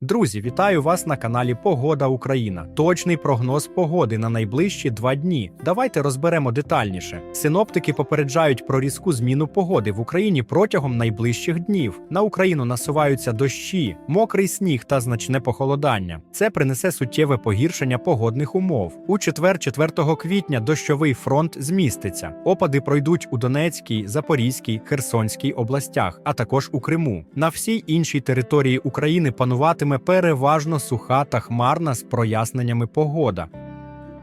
Друзі, вітаю вас на каналі Погода Україна. Точний прогноз погоди на найближчі два дні. Давайте розберемо детальніше. Синоптики попереджають про різку зміну погоди в Україні протягом найближчих днів. На Україну насуваються дощі, мокрий сніг та значне похолодання. Це принесе суттєве погіршення погодних умов. У четвер, 4 квітня, дощовий фронт зміститься. Опади пройдуть у Донецькій, Запорізькій, Херсонській областях, а також у Криму. На всій іншій території України пануватиме переважно суха та хмарна з проясненнями погода.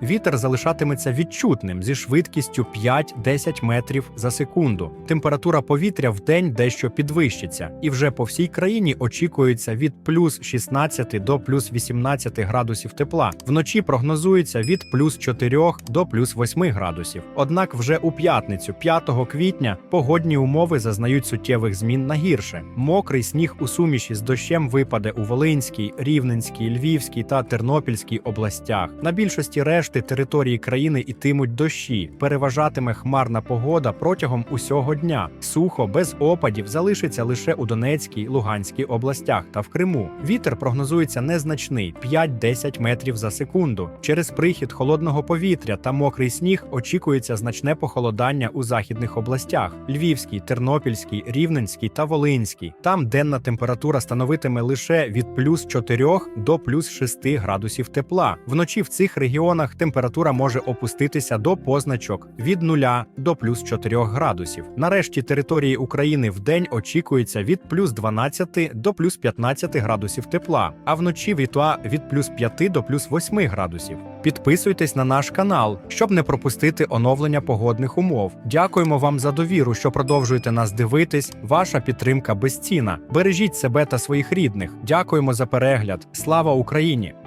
Вітер залишатиметься відчутним зі швидкістю 5-10 метрів за секунду. Температура повітря в день дещо підвищиться, і вже по всій країні очікується від плюс 16 до плюс 18 градусів тепла. Вночі прогнозується від плюс 4 до плюс 8 градусів. Однак вже у п'ятницю, 5 квітня, погодні умови зазнають суттєвих змін на гірше. Мокрий сніг у суміші з дощем випаде у Волинській, Рівненській, Львівській та Тернопільській областях. На більшості решти території країни ітимуть дощі. Переважатиме хмарна погода протягом усього дня. Сухо без опадів залишиться лише у Донецькій, Луганській областях та в Криму. Вітер прогнозується незначний 5-10 метрів за секунду. Через прихід холодного повітря та мокрий сніг очікується значне похолодання у західних областях: Львівській, Тернопільській, Рівненській та Волинській. Там денна температура становитиме лише від плюс 4 до плюс 6 градусів тепла. Вночі в цих регіонах температура може опуститися до позначок від 0 до плюс 4 градусів. Нарешті території України в день очікується від плюс 12 до плюс 15 градусів тепла, а вночі вітла від плюс 5 до плюс 8 градусів. Підписуйтесь на наш канал, щоб не пропустити оновлення погодних умов. Дякуємо вам за довіру, що продовжуєте нас дивитись. Ваша підтримка безцінна. Бережіть себе та своїх рідних. Дякуємо за перегляд. Слава Україні!